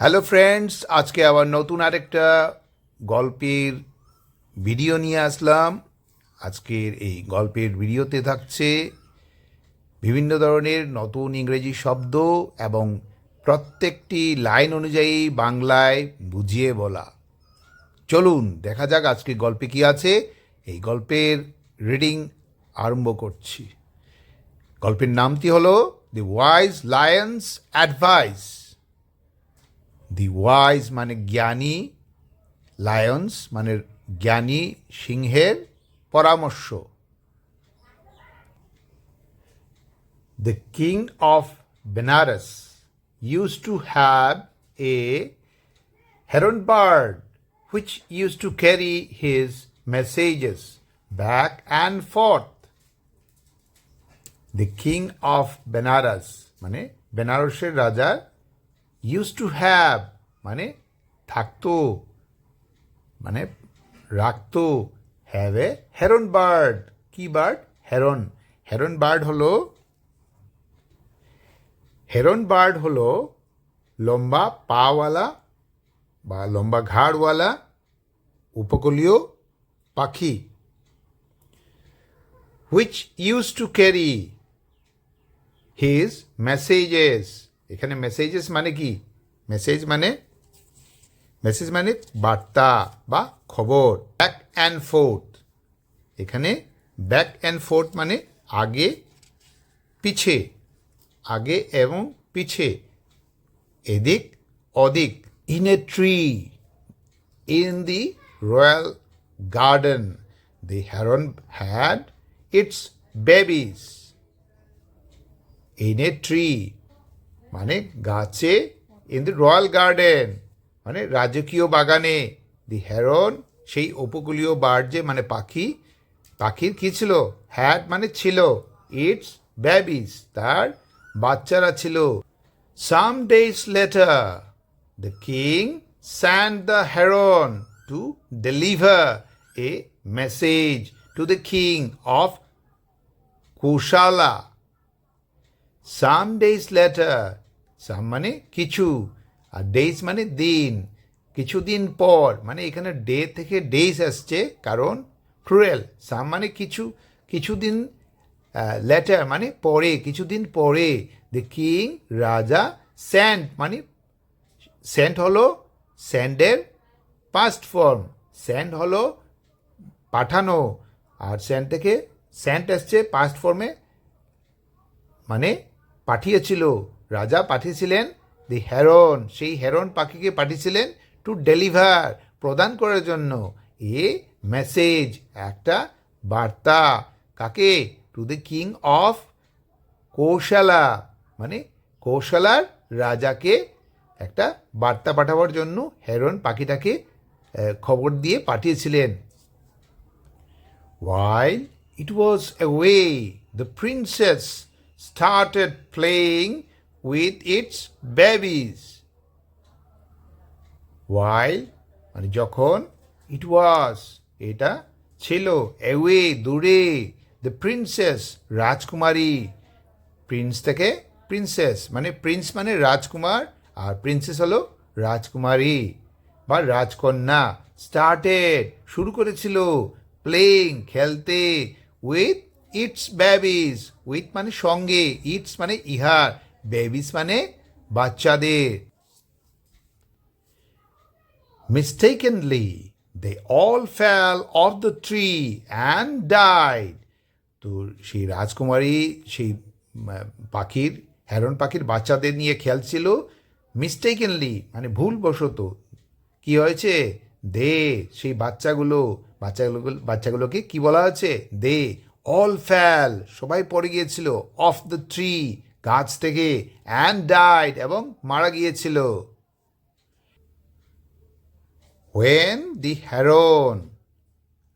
Hello friends আজকে আবার নতুন আরেকটা গল্পের ভিডিও নিয়ে আসলাম। আজকের এই গল্পের ভিডিওতে থাকছে বিভিন্ন ধরনের নতুন ইংরেজি শব্দ এবং প্রত্যেকটি লাইন অনুযায়ী বাংলায় বুঝিয়ে বলা। চলুন, দেখা যাক আজকে গল্পে কি আছে। এই গল্পের রিডিং আরম্ভ করছি। গল্পের নামটি হলো the wise lion's advice the wise মানে জ্ঞানী লায়ন্স মানে জ্ঞানী সিংহের পরামর্শ The king of Benares used to have a heron bird which used to carry his messages back and forth. The king of Benares মানে বেনারসের রাজা ইউজ টু হ্যাভ মানে থাকতো মানে রাখতো হ্যাভ এ হেরন বার্ড কি বার্ড হেরন হেরন বার্ড হলো heron bird হলো লম্বা পাওয়ালা বা লম্বা ঘাড়ওয়ালা উপকূলীয় পাখি which use to carry his messages এখানে মেসেজেস মানে কি? মেসেজ মানে মেসেজ মানে বার্তা বা খবর। ব্যাক অ্যান্ড ফোর্থ এখানে ব্যাক অ্যান্ড ফোর্থ মানে আগে, পিছে। আগে এবং পিছে। এদিক অদিক in a tree in the royal garden the heron had its babies in a tree মানে গাছে ইন দি রয়্যাল গার্ডেন মানে রাজকীয় বাগানে দি হেরন সেই উপকূলীয় বার্ড যে মানে পাখি, পাখির কী ছিল? হ্যাড মানে ছিল। ইটস ব্যাবিস তার বাচ্চারা ছিল। Some days later the king sent the heron to deliver a message to the king of Kosala some days later some মানে কিছু, আর ডেজ মানে দিন কিছুদিন পর মানে এখানে ডে থেকে ডেজ আসছে, কারণ ক্রুয়েল সাম মানে কিছু কিছুদিন লেটার মানে পরে কিছুদিন পরে দ্য কিং রাজা স্যান্ড মানে স্যান্ড হলো স্যান্ডের পাস্ট ফর্ম স্যান্ড হলো পাঠানো, আর স্যান্ড থেকে স্যান্ড আসছে পাস্ট ফর্মে মানে পাঠিয়েছিল রাজা পাঠিয়েছিলেন দি হেরন সেই হেরন পাখিকে পাঠিয়েছিলেন টু ডেলিভার প্রদান করার জন্য। এ মেসেজ একটা বার্তা। কাকে? To the king of Kosala মানে কৌশলার রাজাকে একটা বার্তা পাঠাবার জন্য হেরন পাখিটাকে খবর দিয়ে পাঠিয়েছিলেন। While it was away, the princess started playing with its babies. While মানে যখন ইট ওয়াজ এটা ছিল অ্যাওয়ে দূরে দ্য প্রিন্সেস রাজকুমারী প্রিন্স থেকে প্রিন্সেস মানে প্রিন্স মানে রাজকুমার, আর প্রিন্সেস হলো রাজকুমারী, বা রাজকন্যা স্টার্টেড শুরু করেছিল প্লেইং খেলতে উইথ ইটস বেবিস উইথ মানে সঙ্গে, ইটস মানে ইহার বেবিস মানে বাচ্চাদের। Mistakenly they all fell off the tree and died. তো সেই রাজকুমারী, সেই পাখির হেরন পাখির বাচ্চাদের নিয়ে খেলছিল মিস্টেকেনলি মানে ভুলবশত। কি হয়েছে? দে সেই বাচ্চাগুলো বাচ্চাগুলো, বাচ্চাগুলোকে কি বলা হয়েছে? দে অল ফ্যাল সবাই পড়ে গিয়েছিল। অফ দ্য ট্রি গাছ থেকে অ্যান্ড ডাইড এবং মারা গিয়েছিল। ওয়েন দি হেরন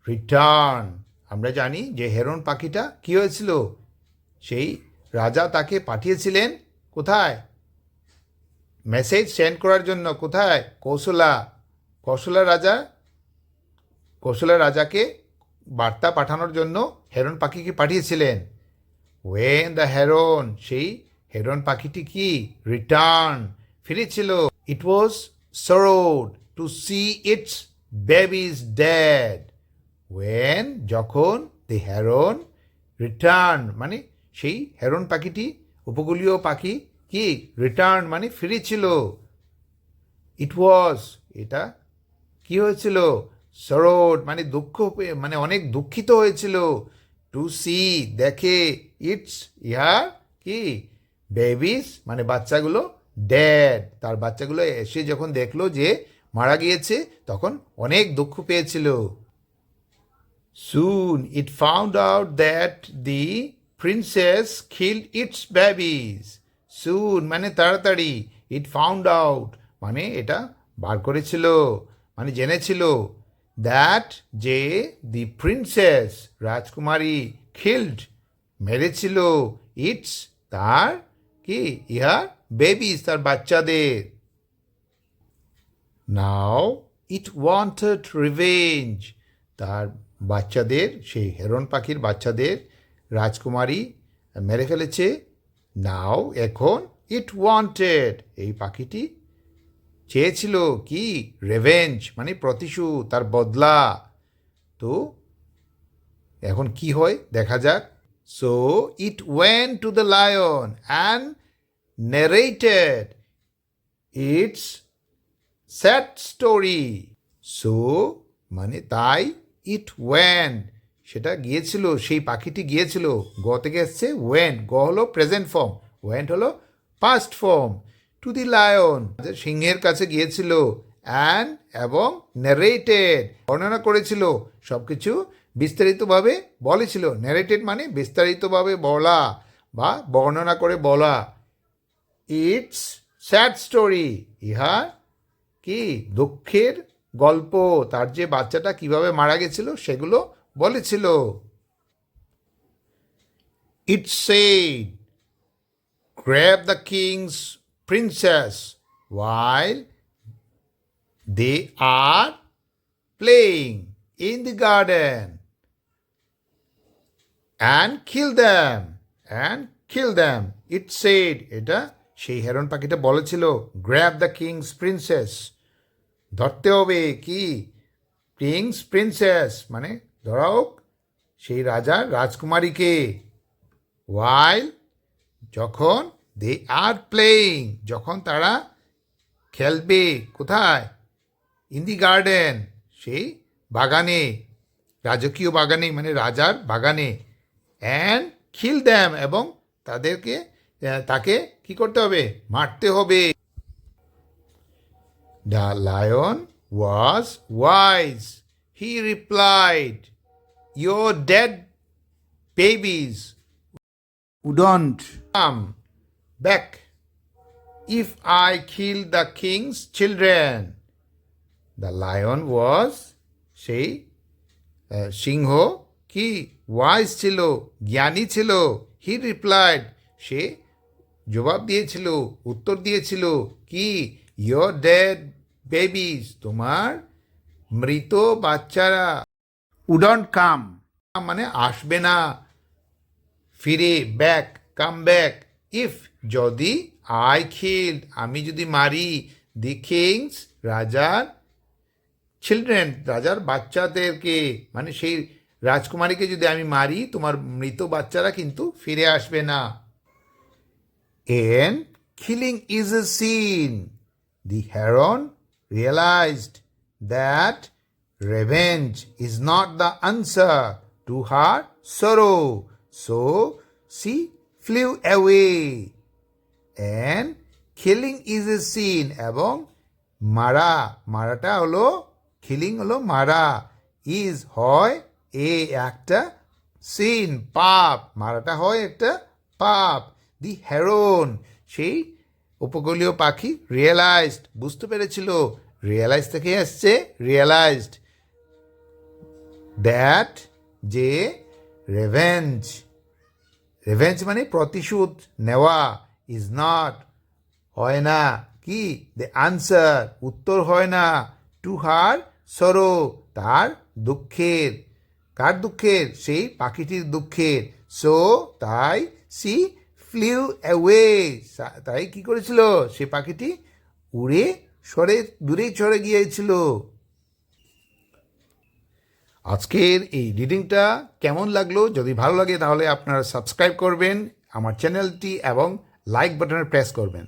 রিটার্ন আমরা জানি যে হেরন পাখিটা কি হয়েছিল? সেই রাজা তাকে পাঠিয়েছিলেন কোথায়? মেসেজ সেন্ড করার জন্য কোথায়? কৌশলা কৌশলা রাজা, কৌশলা রাজাকে বার্তা পাঠানোর জন্য হেরন পাখিকে পাঠিয়েছিলেন। ওয়েন দ্য হেরন সেই হেরন পাখিটি কি? Return ফিরেছিল। It was sorrowed to see its babies dead when যখন the heron রিটার্ন মানে সেই হেরন পাখিটি, উপকূলীয় পাখি কি? রিটার্ন মানে ফিরেছিল। ইট ওয়াজ এটা কি হয়েছিল? সরোড মানে দুঃখ মানে অনেক দুঃখিত হয়েছিল। টু সি দেখে ইটস ইহার কি? বেবিস মানে বাচ্চাগুলো ড্যাড তার বাচ্চাগুলো এসে যখন দেখল যে মারা গিয়েছে, তখন অনেক দুঃখ পেয়েছিল। Soon it found out that the princess kill its babies. Soon মানে তাড়াতাড়ি ইট ফাউন্ড আউট মানে এটা বার করেছিল মানে জেনেছিল। দ্যাট যে দি প্রিন্সেস রাজকুমারী খিল্ড মেরেছিল ইটস তার কি, ইহার বেবিস তার বাচ্চাদের। নাও ইট ওয়ান্টেড রিভেঞ্জ তার বাচ্চাদের, সেই হেরন পাখির বাচ্চাদের রাজকুমারী মেরে ফেলেছে। নাও এখন ইট ওয়ান্টেড এই পাখিটি চেয়েছিল কি? রেভেঞ্জ মানে প্রতিশোধ, তার বদলা। তো এখন কি হয়? দেখা যাক। So it went to the lion and narrated its sad story so মানে তাই ইট ওয়েন সেটা গিয়েছিল, সেই পাখিটি গিয়েছিল। গ থেকে এসছে ওয়েন গ হলো প্রেজেন্ট ফর্ম ওয়েন্ট হলো past form to the lion সিংহের কাছে গিয়েছিল অ্যান্ড এবং ন্যারেটেড বর্ণনা করেছিল সব কিছু বিস্তারিতভাবে বলেছিল। ন্যারেটেড মানে বিস্তারিতভাবে বলা বা বর্ণনা করে বলা। ইটস স্যাড স্টোরি ইহা কি দুঃখের গল্প? তার যে বাচ্চাটা কীভাবে মারা গেছিল সেগুলো বলেছিল। It said grab the king's princess while they are playing in the garden and kill them, and kill them. It said, এটা সেই হেরন পাখিটা বলেছিল গ্র্যাব দ্য কিংস প্রিন্সেস ধরতে হবে কি? কিংস প্রিন্সেস মানে ধরা হোক সেই রাজার রাজকুমারীকে। ওয়াইল যখন দে আর প্লেয়িং যখন তারা খেলবে কোথায়? ইন দি গার্ডেন সেই বাগানে রাজকীয় বাগানে মানে রাজার বাগানে অ্যান্ড খিল দ্যাম এবং তাদেরকে তাকে কি করতে হবে? মারতে হবে। The lion was wise he replied dead babies wouldn't come. Back. If I kill the king's children. The lion was সেই সিংহ কি ওয়াইজ ছিল জ্ঞানী ছিল হি রিপ্লাইড সে জবাব দিয়েছিল উত্তর দিয়েছিল কি ইয়োর ডেড বেবিস তোমার মৃত বাচ্চারা উডন্ট কাম মানে আসবে না ফিরে ব্যাক কাম ব্যাক ইফ যদি আই খিল আমি যদি মারি দি কিংস রাজার চিলড্রেন রাজার বাচ্চাদেরকে মানে সেই রাজকুমারীকে যদি আমি মারি, তোমার মৃত বাচ্চারা কিন্তু ফিরে আসবে না। And killing is a sin the heron realised that revenge is not the answer to her sorrow so she flew away And killing is a sin. এবং মারা, মারাটা হলো কিলিং হলো মারা। ইজ হয় এ, একটা সিন পাপ। মারাটা হয় একটা পাপ। দি হেরন সেই উপকূলীয় পাখি রিয়েলাইজড বুঝতে পেরেছিল? রিয়েলাইজ থেকে আসছে রিয়েলাইজড দ্যাট যে রেভেঞ্জ রেভেঞ্জ মানে প্রতিশোধ নেওয়া। ইজ নট হয় না। কি? দ্য আনসার উত্তর হয় না। টু হার সরো তার দুঃখের। কার দুঃখের? সেই পাখিটির দুঃখের। সো তাই সি ফ্লিউ অ্যাওয়ে তাই কি করেছিল? সে পাখিটি উড়ে সরে, দূরে চড়ে গিয়েছিল। আজকের এই রিডিংটা কেমন লাগল? যদি ভালো লাগে তাহলে আপনারা সাবস্ক্রাইব করবেন আমার চ্যানেলটি এবং লাইক বাটনে প্রেস করবেন।